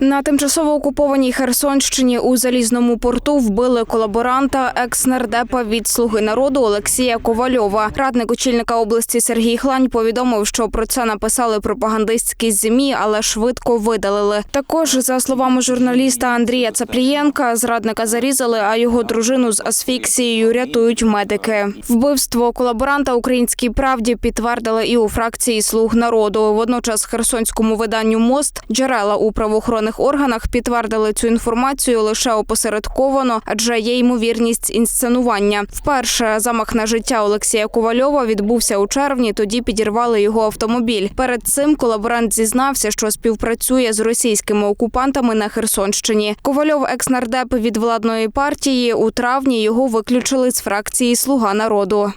На тимчасово окупованій Херсонщині у залізному порту вбили колаборанта екс-нардепа від слуги народу Олексія Ковальова. Радник очільника області Сергій Хлань повідомив, що про це написали пропагандистські змі, але швидко видалили. Також за словами журналіста Андрія Цаплієнка, зрадника зарізали, а його дружину з асфіксією рятують медики. Вбивство колаборанта українській правді підтвердили і у фракції Слуг народу. Водночас херсонському виданню Мост джерела у правоохоронних органах підтвердили цю інформацію лише опосередковано, адже є ймовірність інсценування. Вперше замах на життя Олексія Ковальова відбувся у червні. Тоді підірвали його автомобіль. Перед цим колаборант зізнався, що співпрацює з російськими окупантами на Херсонщині. Ковальов, екс-нардеп від владної партії, у травні його виключили з фракції Слуга народу.